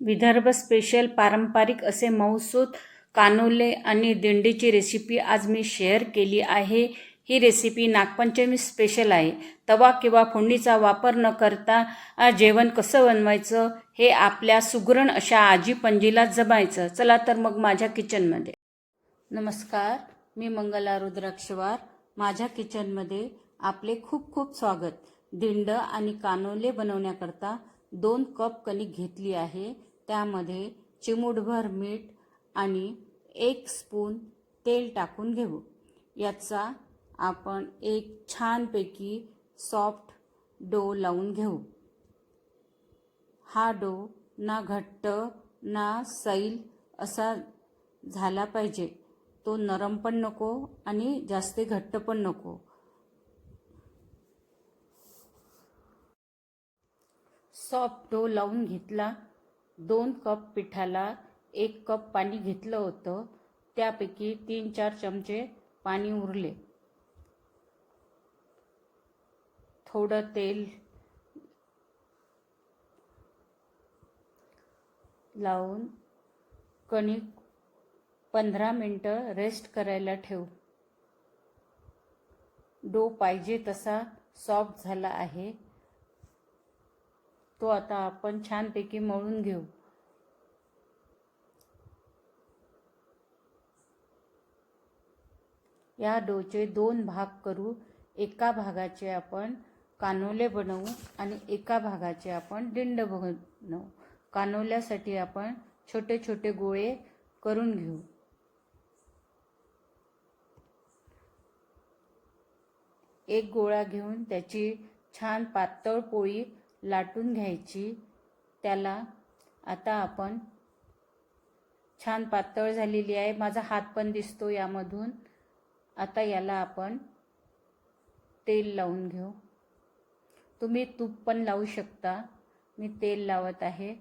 Vidarbha special पारंपरिक असे मऊसूत कानोले आणि दिंडीची रेसिपी आज मी शेअर केली आहे. ही रेसिपी नागपंचमी स्पेशल आहे. तवा किंवा फोडणीचा वापर न करता जेवण कसं बनवायचं हे आपल्या सुगरण अशा आजी पंजीला जमायचं. चला तर मग माझ्या किचनमध्ये नमस्कार मी मंगला रुद्राक्षवार. माझ्या किचनमध्ये आपले खूप खूप स्वागत. दिंड आणि कानोले बनवण्याकरता दोन कप कणिक घेतली आहे. त्यामध्ये चिमूटभर मीठ आणि एक स्पून तेल टाकून घेऊ. याचा आपण एक छानपैकी सॉफ्ट डो लावून घेऊ. हा डो ना घट्ट ना सैल असा झाला पाहिजे. तो नरम पण नको आणि जास्त घट्ट पण नको. सॉफ्ट डो लावून घेतला दोन कप पिठाला एक कप पाणी घेतलं होतं. त्यापैकी तीन चार चमचे पाणी उरले. थोडं तेल लावून कणिक पंधरा मिनटं रेस्ट करायला ठेवू. डो पाहिजे तसा सॉफ्ट झाला आहे. तो आता आपण छानपैकी मळून घेऊ. या डोचे दोन भाग करू. एका भागाचे आपण कानोले बनवू आणि एका भागाचे आपण दिंड बनवू. कानोल्यासाठी आपण छोटे छोटे गोळे करून घेऊ. एक गोळा घेऊन त्याची छान पातळ पोळी लाटून घ्यायची. त्याला आता आपण छान पातळ झालेली आहे. माझा हात पण दिसतो यामधून. आता याला आपण तेल लावून घेऊ. तुम्ही तूप पण लावू शकता. मी तेल लावत आहे.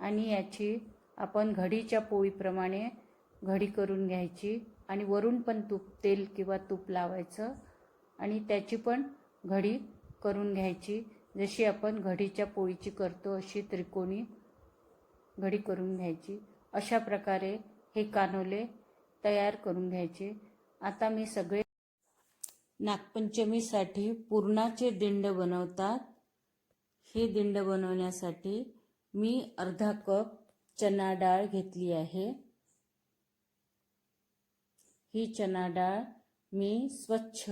आणि याची आपण घडीच्या पोळीप्रमाणे घडी करून घ्यायची. आणि वरून पण तूप तेल किंवा तूप लावायचं. आणि त्याची पण घडी करून घ्यायची. जशी आपण घडीच्या पोळीची करतो अशी त्रिकोणी घडी करून घ्यायची. अशा प्रकारे हे कानोले तयार करून घ्यायचे. आता मी सगळे नागपंचमीसाठी पुरणाचे दिंड बनवतात. हे दिंड बनवण्यासाठी मी अर्धा कप चना डाळ घेतली आहे. ही चना डाळ मी स्वच्छ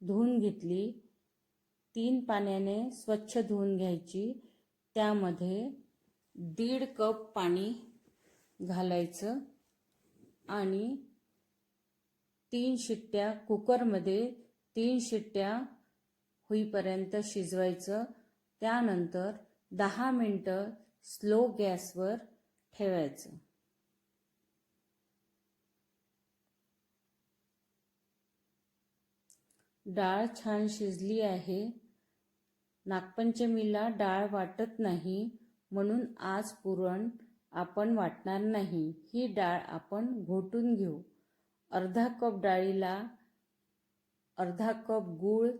धुवून घेतली. तीन पाण्याने स्वच्छ धुवून घ्यायची. त्यामध्ये दीड कप पाणी घालायचं आणि तीन शिट्ट्या कुकरमध्ये तीन शिट्ट्या होईपर्यंत शिजवायचं. त्यानंतर दहा मिनटं स्लो गॅसवर ठेवायचं. डाळ छान शिजली आहे. नागपंचमीला डाळ वाटत नाही म्हणून आज पुरण आपण वाटणार नाही. ही डाळ आपण घोटून घेऊ. अर्धा कप डाळीला अर्धा कप गूळ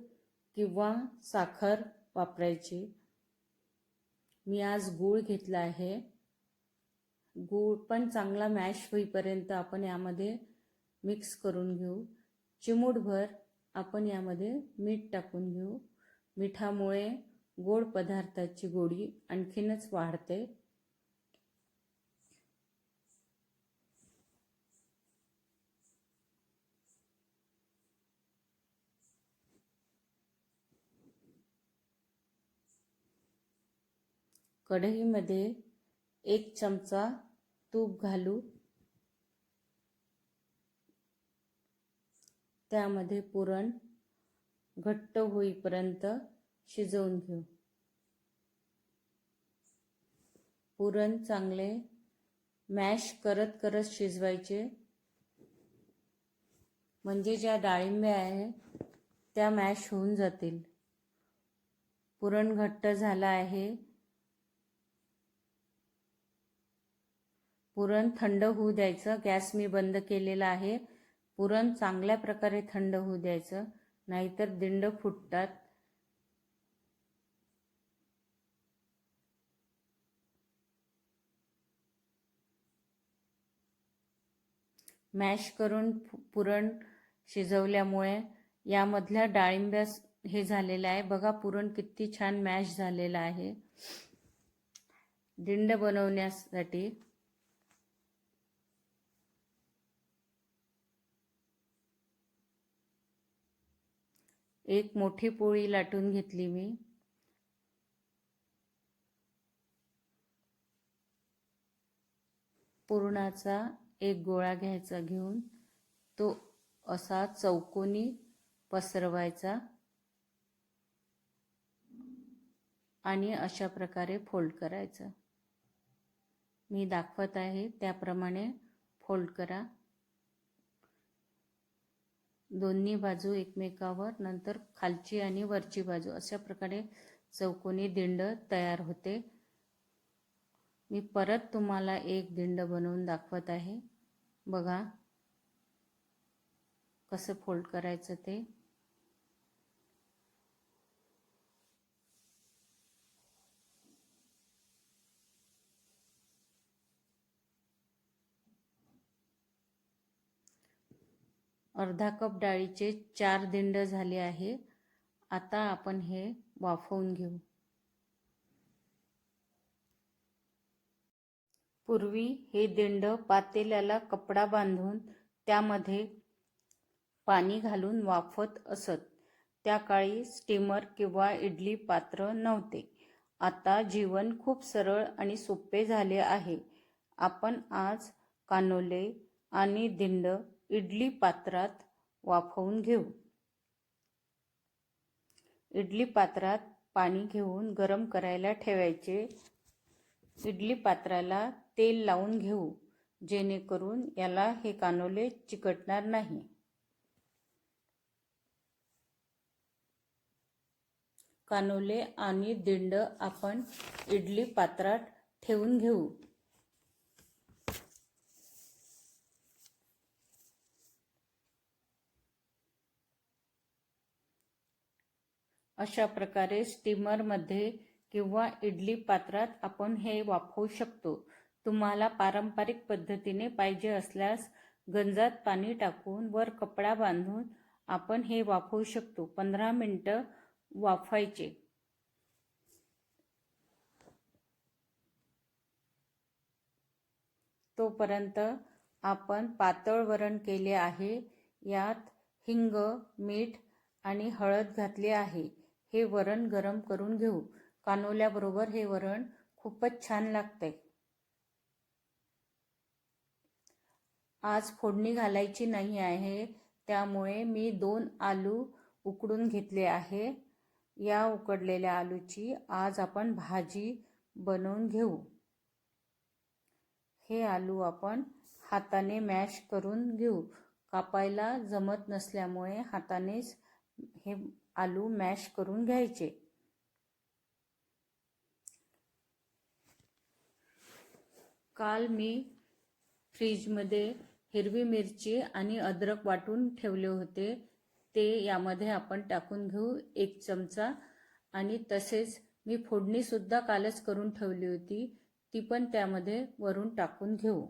किंवा साखर वापरायची. मी आज गूळ घेतला आहे. गूळ पण चांगला मॅश होईपर्यंत आपण यामध्ये मिक्स करून घेऊ. चिमूटभर आपण यामध्ये मीठ टाकून घेऊ. मिठामुळे गोड पदार्थाची गोडी आणखीनच वाढते. कढईमध्ये एक चमचा तूप घालू. त्यामध्ये पुरण घट्ट होईपर्यंत शिजवून घेऊ. पुरण चांगले मॅश करत करत शिजवायचे. म्हणजे ज्या डाळिंब्या आहे त्या मॅश होऊन जातील. पुरण घट्ट झालं आहे. पुरण थंड होऊ द्यायचं. गॅस मी बंद केलेला आहे. पुरण चांगल्या प्रकारे थंड होऊ द्यायचं नाहीतर दिंड फुटतात. मॅश करून पुरण शिजवल्यामुळे यामधल्या डाळिंब्यास हे झालेलं आहे. बघा पुरण किती छान मॅश झालेलं आहे. दिंड बनवण्यासाठी एक मोठी पोळी लाटून घेतली मी. पुरणाचा एक गोळा घ्यायचा घेऊन तो असा चौकोनी पसरवायचा आणि अशा प्रकारे फोल्ड करायचं. मी दाखवत आहे त्याप्रमाणे फोल्ड करा. दोन्ही बाजू एकमेकावर नंतर खालची आणि वरची बाजू. अशा प्रकारे चौकोनी दिंड तयार होते. मी परत तुम्हाला एक दिंड बनवून दाखवत आहे. बघा कसं फोल्ड करायचं ते. अर्धा कप डाळीचे चार दिंड झाले आहे. आता आपण हे वाफवून घेऊ. पूर्वी हे दिंड पातेल्याला कपडा बांधून त्यामध्ये पाणी घालून वाफत असत. त्या काळी स्टीमर किंवा इडली पात्र नव्हते. आता जीवन खूप सरळ आणि सोपे झाले आहे. आपण आज कानोले आणि दिंड इडली पात्रात वाफवून घेऊ. इडली पात्रात पाणी घेऊन गरम करायला ठेवायचे. इडली पात्राला तेल लावून घेऊ जेणेकरून याला हे कानोले चिकटणार नाही. कानोले आणि दिंड आपण इडली पात्रात ठेवून घेऊ. अशा प्रकारे स्टीमरमध्ये किंवा इडली पात्रात आपण हे वाफवू शकतो. तुम्हाला पारंपरिक पद्धतीने पाहिजे असल्यास गंजात पाणी टाकून वर कपडा बांधून आपण हे वाफवू शकतो. पंधरा मिनटं वाफायचे तोपर्यंत आपण पातळ वरण केले आहे. यात हिंग मीठ आणि हळद घातली आहे. हे वरण गरम करून घेऊ. कानोल्याबरोबर हे वरण खूपच छान लागते आज फोडणी घालायची नाही आहे त्यामुळे मी दोन आलू उकडून घेतले आहे. या उकडलेल्या आलूची आज आपण भाजी बनवून घेऊ. हे आलू आपण हाताने मॅश करून घेऊ. कापायला जमत नसल्यामुळे हातानेच हे आलू मॅश करून घ्यायचे. काल मी फ्रीजमध्ये हिरवी मिरची आणि अद्रक वाटून ठेवले होते. ते यामध्ये आपण टाकून घेऊ एक चमचा. आणि तसेच मी फोडणीसुद्धा कालच करून ठेवली होती. ती पण त्यामध्ये वरून टाकून घेऊ.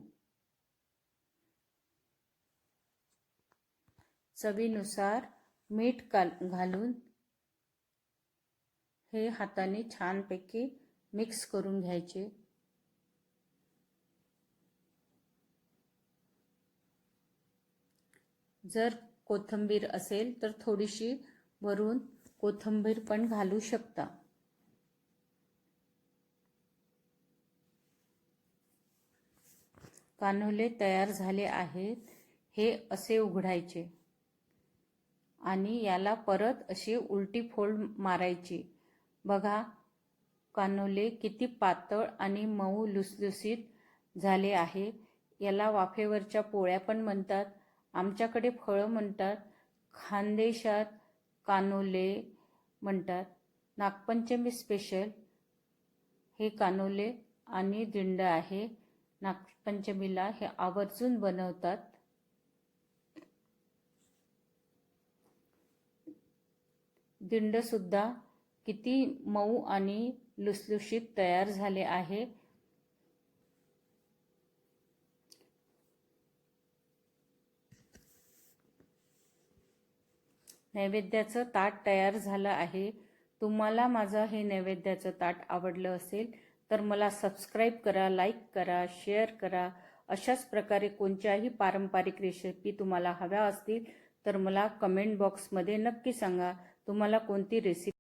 चवीनुसार मीठ काल घालून हे हाताने छानपैकी मिक्स करून घ्यायचे. जर कोथिंबीर असेल तर थोडीशी वरून कोथिंबीर पण घालू शकता. कान्होले तयार झाले आहेत. हे असे उघडायचे. आणि याला परत अशी उलटी फोल्ड मारायची. बघा कानोले किती पातळ आणि मऊ लुसलुसीत झाले आहे. याला वाफेवरच्या पोळ्या पण म्हणतात. आमच्याकडे फळं म्हणतात. खानदेशात कानोले म्हणतात. नागपंचमी स्पेशल हे कानोले आणि दिंड आहे. नागपंचमीला हे आवर्जून बनवतात. दिंडसुद्धा किती मऊ आणि लुसलुशीत तयार झाले आहे. नैवेद्याचं ताट तयार झालं आहे. तुम्हाला माझं हे नैवेद्याचं ताट आवडलं असेल तर मला सबस्क्राईब करा लाईक करा शेअर करा. अशाच प्रकारे कोणत्याही पारंपरिक रेसिपी तुम्हाला हव्या असतील तर मला कमेंट बॉक्समध्ये नक्की सांगा. तुम्हाला कोणती रेसिपी